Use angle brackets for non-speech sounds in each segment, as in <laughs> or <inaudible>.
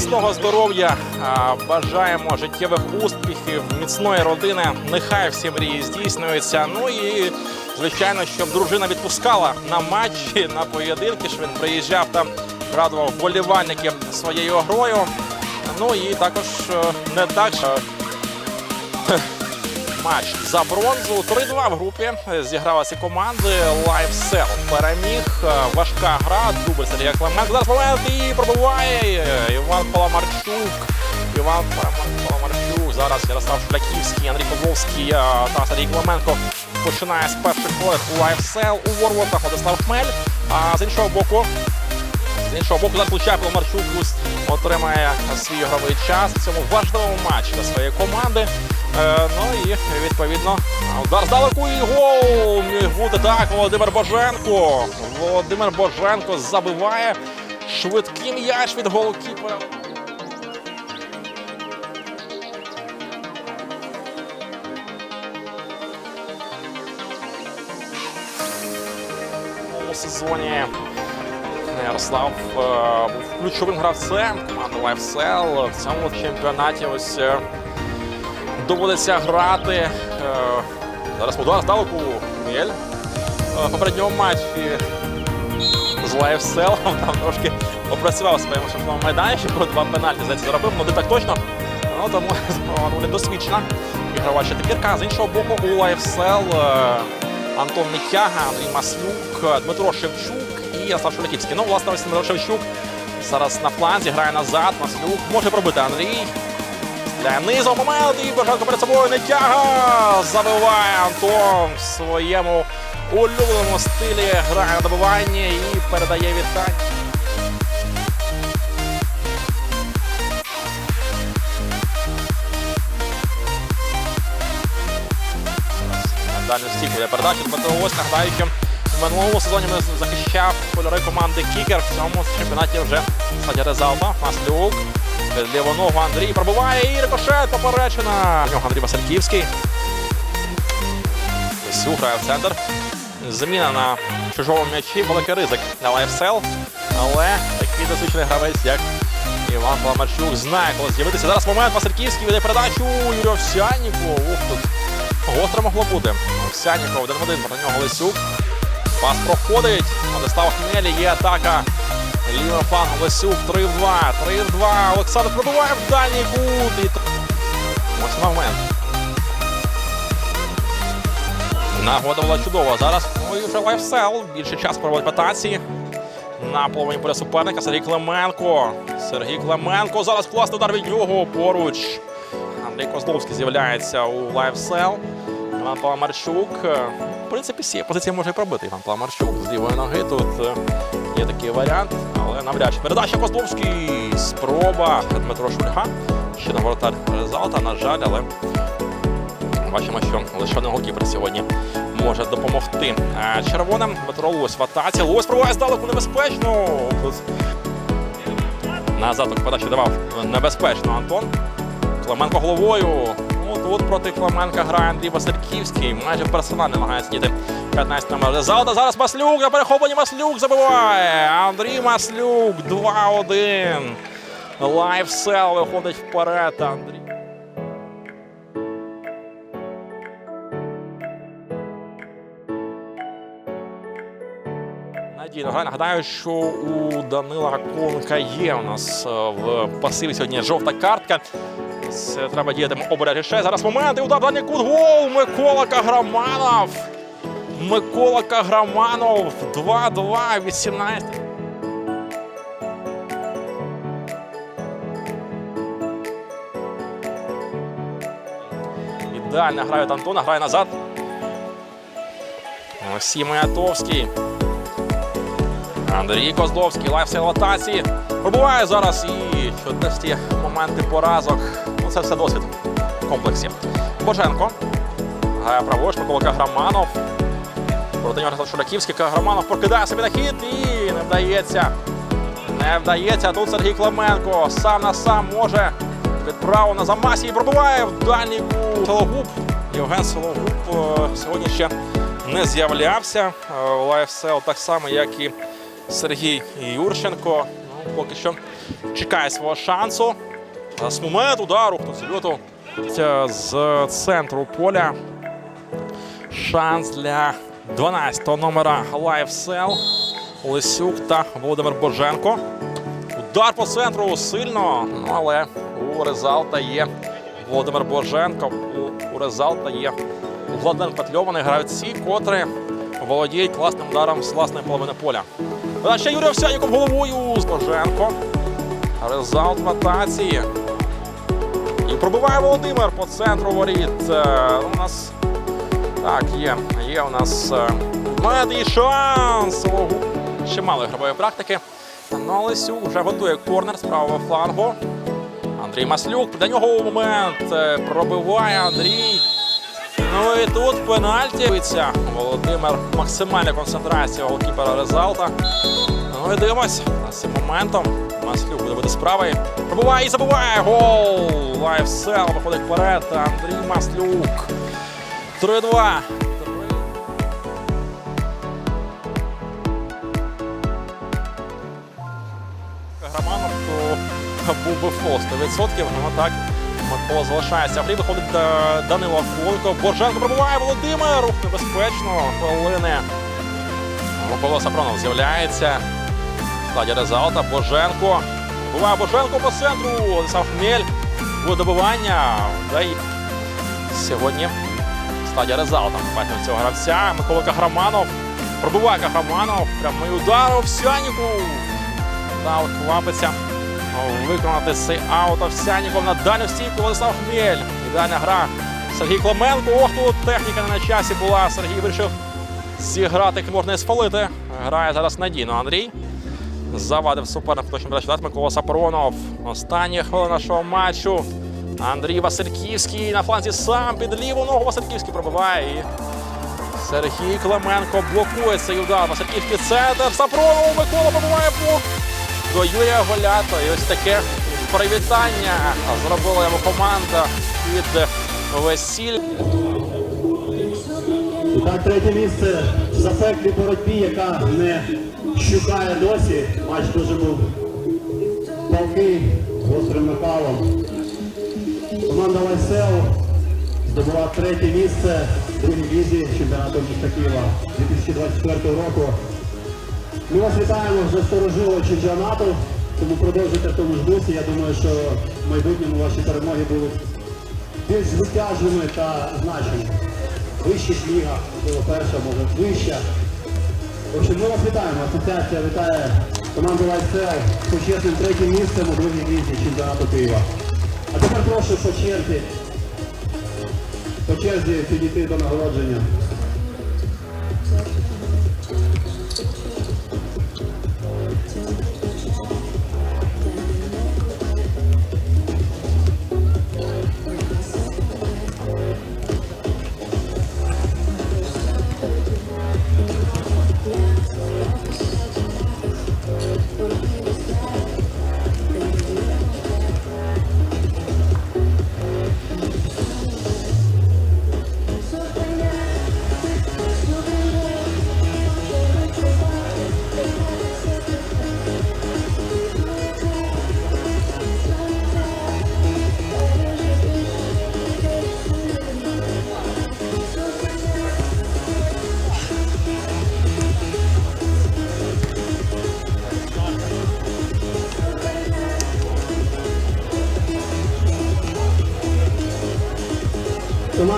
міцного здоров'я, бажаємо життєвих успіхів, міцної родини. Нехай всі мрії здійснюються. Ну і звичайно, щоб дружина відпускала на матчі, на поєдинки. Що він приїжджав там, радував вболівальників своєю грою. Ну і також е, не так. е, <laughs> Матч за бронзу 3-2 в групі. Зігралися команди. Лайфсел переміг. Е, Важка гра. Дубль Сергія Клименко. Зараз момент і пробиває Іван Паламарчук. Іван Палама- Паламарчук. Зараз Ярослав Шляківський, Андрій Козловський е, та Сергій Клименко починає з перших хвилин Лайфсел у воротах Владислав Хмель. А з іншого боку, з іншого боку, зараз получає Паламарчук отримає свій ігровий час в цьому важливому матчі для своєї команди. Е, ну і відповідно удар здалеку і гол бути так. Володимир Боженко. Володимир Боженко забиває швидкий м'яч від голкіпера. У сезоні Ярослав е, був ключовим гравцем команди Лайфсел. В цьому чемпіонаті ось е, доводиться грати. Е, зараз удар здалеку Мель. Попередньому матчі з Лайфсел там трошки в своєму штрафному майданчику. Два пенальті здається, заробив, ну не так точно. Ну, тому <laughs> доволі досвідчена ігрова четвірка. З іншого боку, у Лайфсел е, Антон Митяга, Андрій Маслюк, Дмитро Шевчук і Ярослав Шуляківський. Ну, власне, ось Дмитро Шевчук зараз на фланзі грає назад. Маслюк може пробити Андрій. Низу момент і Бажанко перед собою не тяга. Забиває Антон в своєму улюбленому стилі. Грає на добиванні і передає вітання. Дальню стійку для передачі Дмитро Ось. Нагадаю, що в минулому сезоні захищав кольори команди Кікер. В цьому чемпіонаті вже Садя Резалба. Маслюк. Під ліву ногу Андрій пробиває і рикошет поперечина. У нього Андрій Васильківський. Лисюк грає в центр. Заміна на чужому м'ячі. Великий ризик для лайфсел. Але такий досвідчений гравець, як Іван Паламарчук, знає, коли з'явитися. Зараз момент Васильківський веде передачу Юрію Овсянніку. Ух тут. Гостро могло бути. Овсянніков один в один проти нього Лисюк. Пас проходить. Владислав Хмелі є атака. Лівий фланг Лисюк 3 в 2. 3 в 2. Олександр пробиває в дальній кут. І... Ось момент. Нагода була чудова. Зараз ну, вже лайфсел. Більше час проводить петації. На половині поля суперника Сергій Клименко. Сергій Клименко. Зараз класний удар від нього поруч. Андрій Козловський з'являється у лайфсел. Іван Паламарчук. В принципі, цієї позиції може і пробити Іван Паламарчук. З лівої ноги тут е, є такий варіант, але навряд чи. Передача Козловський. Спроба Дмитро Шульга. Ще на воротар Залта, на жаль, але бачимо, що лише один голкіпер сьогодні може допомогти. Е, Червоним Дмитро Лось в атаці. Лось пробиває здалеку небезпечно. Назад у подачі давав небезпечно Антон. Клименко головою. Тут проти Клименка грає Андрій Васильківський. Майже персонально намагається діти 15 номер. Залда зараз Маслюк. На перехопленні Маслюк забиває. Андрій Маслюк 2-1. Лайфсел виходить вперед. Андрій. Надійно. Нагадаю, що у Данила Конка є у нас е, в пасиві сьогодні жовта картка. Це треба діяти обережніше. Зараз момент і удар дальній кут. Микола Каграманов. Микола Каграманов 2-2, 18. Ідеально грає Антона, грає назад. Ось Маятовський. Андрій Козловський, лайфсейл атаці. Пробуває зараз і чудесні моменти поразок. Це все досвід в комплексі. Боженко. Грає праворуч, Микола Каграманов. Проти нього Шуляківський. Каграманов покидає собі на хід і не вдається. Не вдається. Тут Сергій Клименко сам на сам може відправу на замасі і пробиває в дальній кут. Сологуб. Євген Сологуб е, сьогодні ще не з'являвся. Е, Лайфсел так само, як і Сергій Юрченко. Ну, поки що чекає свого шансу. Зараз момент удару, хто з З центру поля. Шанс для 12-го номера Лайфсел. Лисюк та Володимир Боженко. Удар по центру сильно, але у Резалта є Володимир Боженко. У, Резалта є Владлен Петльований гравці, котрі володіють класним ударом з власної половини поля. А ще Юрій Овсяніков головою з Боженко. Резалт в атаці. І пробиває Володимир по центру воріт. Е, У нас так, є. Є у нас е, мед і шанс. Ще мало ігрової практики. Ну, Лисюк вже готує корнер з правого флангу. Андрій Маслюк. до нього момент е, пробиває Андрій. Ну і тут пенальті. Володимир. Максимальна концентрація голкіпера Резалта. Ну і дивимось. А цим моментом Маслюк буде бути справи. Пробиває і забиває гол. Лайфсел виходить вперед. Андрій Маслюк. 3-2. Граманов, то був би фол 100%. Ну так, Микола залишається. Грі виходить е, Данило Фойко. Борженко пробиває Володимир. Рух небезпечно. Хвилини. Микола Сапронов з'являється. Стадія Резалта. Боженко. Буває Боженко по центру. Владислав Хмель. Буде добивання. Да сьогодні стадія Резалта. Бачимо цього гравця. Микола Каграманов. Пробиває Каграманов. Прямий удар Овсяніков. Та от квапиться виконати цей аут Овсяніков на дальню стійку Владислав Хмель. Ідеальна гра. Сергій Клименко. Ох, тут техніка не на часі була. Сергій вирішив зіграти, як можна і спалити. Грає зараз надійно Андрій. Завадив суперник точно передачу Микола Сапронов. Остання хвилина нашого матчу. Андрій Васильківський на фланзі сам під ліву ногу Васильківський пробиває. І Сергій Клименко блокує цей удар. Васильківський центр. Сапронов Микола пробиває блок до Юрія Голято. І ось таке привітання зробила йому команда від весіль. Так, третє місце в запеклій боротьбі, яка не щукає досі. Матч дуже був палкий, гострим металом. Команда Лайсел здобула третє місце другій лізі чемпіонату міста Києва 2024 року. Ми вас вітаємо вже сторожилого чемпіонату, тому продовжуйте в тому ж дусі. Я думаю, що в майбутньому ваші перемоги будуть більш звитяжними та значими. Вищих лігах, можливо, перша, може вища. В общем, ми вас вітаємо. Асоціація вітає команду Лайфсел з почесним третім місцем у другій лізі чемпіонату Києва. А тепер прошу по черзі, по черзі підійти до нагородження.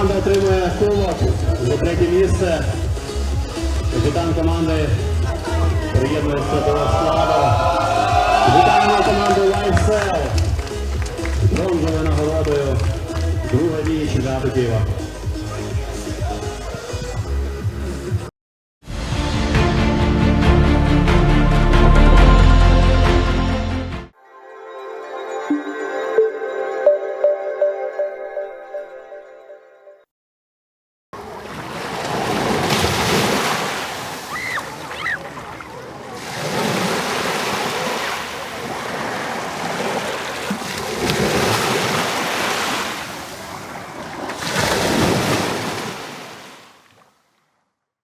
Команда отримує кубок за третє місце. Капітан команди приєднується до складу. Вітаємо команду з бронзовою нагородою Друга дія чемпіонату Києва.